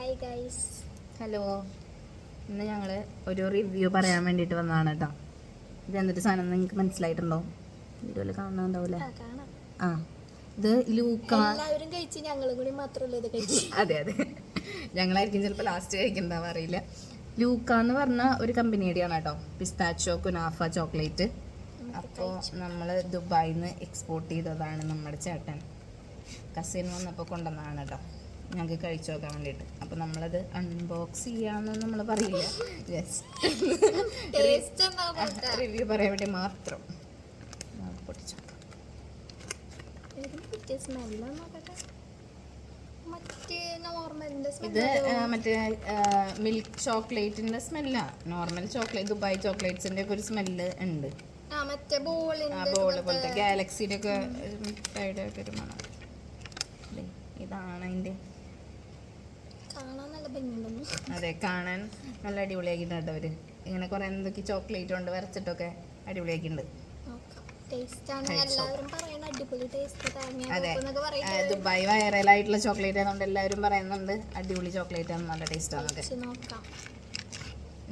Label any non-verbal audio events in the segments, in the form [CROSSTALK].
Hi guys hello ഇന്ന് ഞങ്ങൾ ഒരു റിവ്യൂ പറയാൻ വേണ്ടിയിട്ട് വന്നതാണ് കേട്ടോ ഇത് എന്തൊരു സാധനം നിങ്ങൾക്ക് മനസ്സിലായിട്ടുണ്ടോ? വീഡിയോയിൽ കാണുന്നുണ്ടാവില്ലേ? കാണാം. ആ ഇത് ലൂക്ക എല്ലാവരും കഴിച്ച് ഞങ്ങളും കൂടി മാത്രമല്ല ഇത് കഴിച്ചു. [LAUGHS] അതെ അതെ. ഞങ്ങളായിരിക്കും ചിലപ്പോൾ ലാസ്റ്റ് കഴിക്കുന്നതാവും അറിയില്ല. ലൂക്ക എന്ന് പറഞ്ഞ ഒരു കമ്പനിയുടെയാണ് കേട്ടോ പിസ്താച്ചോ കുനാഫ ചോക്ലേറ്റ്. അപ്പോൾ നമ്മൾ ദുബായിൽ നിന്ന് എക്സ്പോർട്ട് ചെയ്തതാണ് നമ്മുടെ ചേട്ടൻ. കസിൻ വന്നപ്പോൾ കൊണ്ടുവന്നതാണ് കേട്ടോ ഞങ്ങൾക്ക് കഴിച്ചു നോക്കാൻ വേണ്ടിയിട്ട്. അപ്പം നമ്മളത് അൺബോക്സ് ചെയ്യാന്ന് നമ്മൾ പറയില്ല. ജസ്റ്റ് റിവ്യൂ പറയാൻ വേണ്ടി മാത്രം. പൊട്ടിച്ചു. ഇത് മറ്റേ മിൽക്ക് ചോക്ലേറ്റിന്റെ സ്മെല്ലാ നോർമൽ ചോക്ലേറ്റ് ദുബായ് ചോക്ലേറ്റ്സിന്റെ ഒക്കെ ഒരു സ്മെല്ല് ഉണ്ട്. ബോൾ പോലത്തെ ഗാലക്സിയുടെ ഒക്കെ ഒരു മണം. ഇതാണ് അതിന്റെ അതെ കാണാൻ നല്ല അടിപൊളിയാക്കിയിട്ടുണ്ട് അവർ. ഇങ്ങനെ കുറെ എന്തൊക്കെ ചോക്ലേറ്റ് കൊണ്ട് വരച്ചിട്ടൊക്കെ അടിപൊളിയാക്കിയിട്ടുണ്ട്. നോക്കാം. ടേസ്റ്റ് ആണ് എല്ലാവരും പറയുന്ന അടിപൊളി ടേസ്റ്റ് അതെ. ദുബായ് വൈറലായിട്ടുള്ള ചോക്ലേറ്റ് ആയതുകൊണ്ട് എല്ലാവരും പറയുന്നുണ്ട് അടിപൊളി ചോക്ലേറ്റ് ആണ് നല്ല ടേസ്റ്റ് ആണെന്നൊക്കെ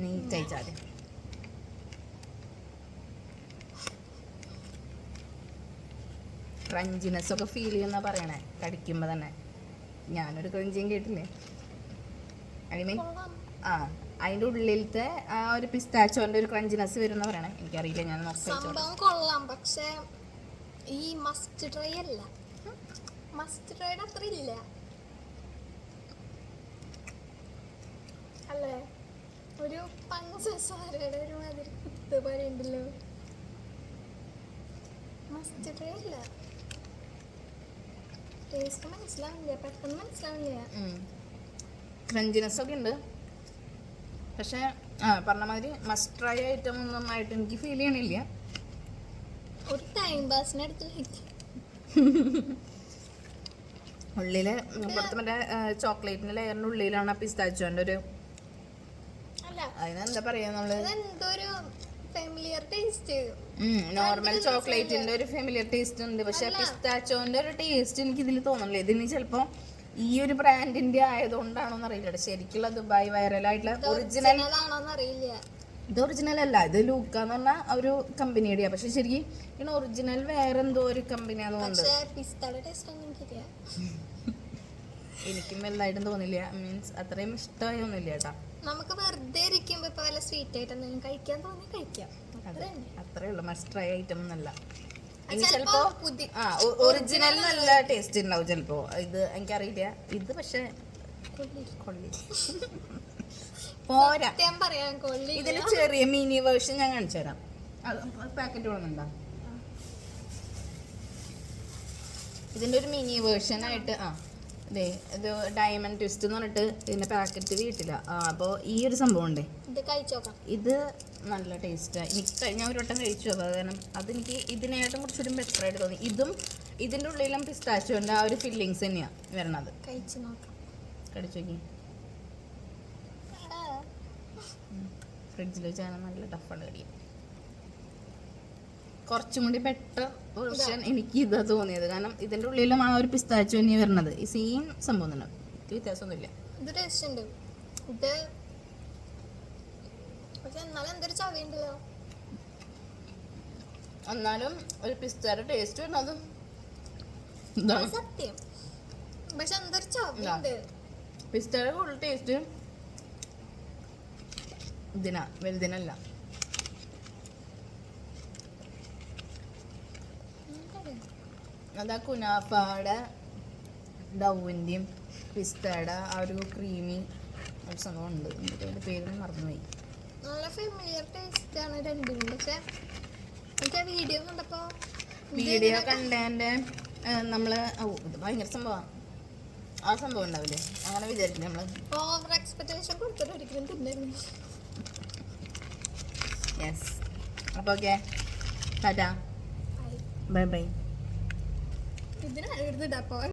നീ കഴിച്ചാൽ ക്രഞ്ചിനെസ് ഒക്കെ ഫീൽ ചെയ്യുന്ന പറയണേ കടിക്കുമ്പോൾ തന്നെ. ഞാനൊരു ക്രഞ്ചിയും കേട്ടില്ലേ? ഐ മീൻ ആ അതിന്റെ ഉള്ളിലത്തെ ആ ഒരു പിസ്താച്ചോന്റെ ഒരു ക്രഞ്ചിനെസ് വരുന്ന പറയണേ എനിക്കറിയില്ല ഞാൻ സംഭവം കൊള്ളാം പക്ഷെ ഈ മസ്റ്റ് ട്രൈ അല്ല. മസ്റ്റ് ട്രൈയുടെ അത്ര ഇല്ല. അല്ലേ? ഒരു പഞ്ചസാരയുടെ ഒരു മാതിരി കുത്ത് പോലെ ഉണ്ടല്ലോ. മസ്റ്റ് ട്രൈ അല്ല. ടേസ്റ്റ് മനസ്സിലാവില്ല പെട്ടെന്ന് മനസ്സിലാവില്ല ക്രഞ്ചിനെസ് ഒക്കെ ഉണ്ട് പക്ഷേ ആ പറഞ്ഞ മാതിരി മസ്റ്റ് ട്രൈ ഐറ്റം ഒന്നും ആയിട്ട് എനിക്ക് ഫീൽ ചെയ്യണില്ല. ഒരു ടൈം പാസിന് കഴിക്കും ഉള്ളിൽ പുറത്ത് മറ്റേ ചോക്ലേറ്റിന്റെ ലെയറിന്റെ ഉള്ളിലാണ് പിസ്താച്ചോന്റെ ഒരു അതിനെന്താ പറയാ നമ്മൾ? നോർമൽ ചോക്ലേറ്റിന്റെ ഒരു ഫെമിലിയർ ടേസ്റ്റ് ഉണ്ട്. പക്ഷെ പിസ്താച്ചോന്റെ ഒരു ടേസ്റ്റ് എനിക്ക് ഇതിൽ തോന്നുന്നില്ല ഇതിന് ചിലപ്പോ ഈ ഒരു ബ്രാൻഡിന്റെ ആയതുകൊണ്ടാണോന്ന് അറിയില്ല ശരിക്കുള്ള ദുബായ് വൈറലായിട്ടുള്ള ഒറിജിനൽ അറിയില്ല ഇത് ഒറിജിനൽ അല്ല ഇത് ലൂക്ക എന്ന് പറഞ്ഞ ഒരു കമ്പനിയുടെ പക്ഷെ ശരിക്കും ഇങ്ങനെ ഒറിജിനൽ വേറെ എന്തോ ഒരു കമ്പനി എനിക്കില്ല. എനിക്കും വലുതായിട്ടും തോന്നില്ല. മീൻസ് അത്രയും ഇഷ്ടമായൊന്നുമില്ല കേട്ടാ നമുക്ക് വെറുതെ ഇരിക്കുമ്പോ ഇപ്പൊ വല്ല സ്വീറ്റ് ആയിട്ട് എന്തെങ്കിലും കഴിക്കാൻ തോന്നി കഴിക്കാം. അത്രേ ഉള്ളൂ. മസ്റ്റ് ട്രൈ ഐറ്റം എന്നല്ല ഇനി ചിലപ്പോ ആ ഒറിജിനൽ നല്ല ടേസ്റ്റ് ഉണ്ടാവും ചിലപ്പോ. ഇത് എനിക്കറിയില്ല. ഇത് പക്ഷെ കൊള്ളി. കൊള്ളി [LAUGHS] പോരാ. ഇതിന് ചെറിയ മിനി വേർഷൻ ഞാൻ കാണിച്ചു തരാം. പാക്കറ്റ് കൊടുക്കുന്നുണ്ടോ ഇതിന്റെ ഒരു മിനി വേർഷൻ ആയിട്ട് ആ. അതെ ഇത് ഡയമണ്ട് ട്വിസ്റ്റ് എന്ന് പറഞ്ഞിട്ട് ഇതിന്റെ പാക്കറ്റ് വീട്ടില്ല ആ അപ്പോൾ ഈ ഒരു സംഭവം ഉണ്ടേ. ഇത് കഴിച്ചോക്കാം ഇത് നല്ല ടേസ്റ്റാണ് എനിക്ക് ഞാൻ ഒരു വട്ടം കഴിച്ചു അത് കാരണം അതെനിക്ക് ഇതിനായിട്ടും കുറച്ചുകൂടി ബെറ്റർ ആയിട്ട് തോന്നി. ഇതും ഇതിന്റെ ഉള്ളിലും പിസ്താച്ചുവിന്റെ ആ ഒരു ഫില്ലിങ്സ് തന്നെയാണ് വരണത്. കഴിച്ചു നോക്കാം. കടിച്ചു നോക്കി. ഫ്രിഡ്ജിൽ വെച്ചാൽ നല്ല ടഫാണ് കടിയും കുറച്ചും കൂടി ബെറ്റർ വേർഷൻ എനിക്ക് ഇതാ തോന്നിയത്. കാരണം ഇതിന്റെ ഉള്ളിലും ആ ഒരു പിസ്താച്ചു തന്നെയാണ് വരണത് ഈ സെയിം സംഭവം തന്നെ. വ്യത്യാസമൊന്നുമില്ല. ഇത് ടേസ്റ്റ് ഉണ്ട്. ഇത് പക്ഷെ എന്നാലും എന്തൊരു ചവയുണ്ടല്ലോ. എന്നാലും ഒരു പിസ്തയുടെ ടേസ്റ്റ് വരുന്നത് സത്യം. പക്ഷെ എന്തൊരു ചവയുണ്ട്. പിസ്തയുടെ കൂടുതൽ ടേസ്റ്റ് ഇതിനാ വലുതിനല്ല. അതാ കുനാഫയുടെ ഡൗവിന്റെയും പിസ്തയുടെ ആ ഒരു ക്രീമി ഒരു സംഭവം ഉണ്ട് എന്നിട്ട് അതിന്റെ പേര് മറന്നുപോയി. നല്ല ഫെമിലിയർ ടേസ്റ്റ് ആണ് രണ്ടും. പക്ഷെ എനിക്ക് ആ വീഡിയോ കണ്ടപ്പോ വീഡിയോ കണ്ടതിന്റെ നമ്മൾ ഓ ഇത് ഭയങ്കര സംഭവമാണ് ആ സംഭവം ഉണ്ടാവില്ലേ? അങ്ങനെ വിചാരിക്കും നമ്മൾ ഓവർ എക്സ്പെക്ടേഷൻ കൊടുത്തിട്ട് ഒരിക്കലും തിന്നരുന്നു യെസ് അപ്പോൾ okay tata bye bye ഇതിനാണ് എടുത്തിട്ടപ്പോ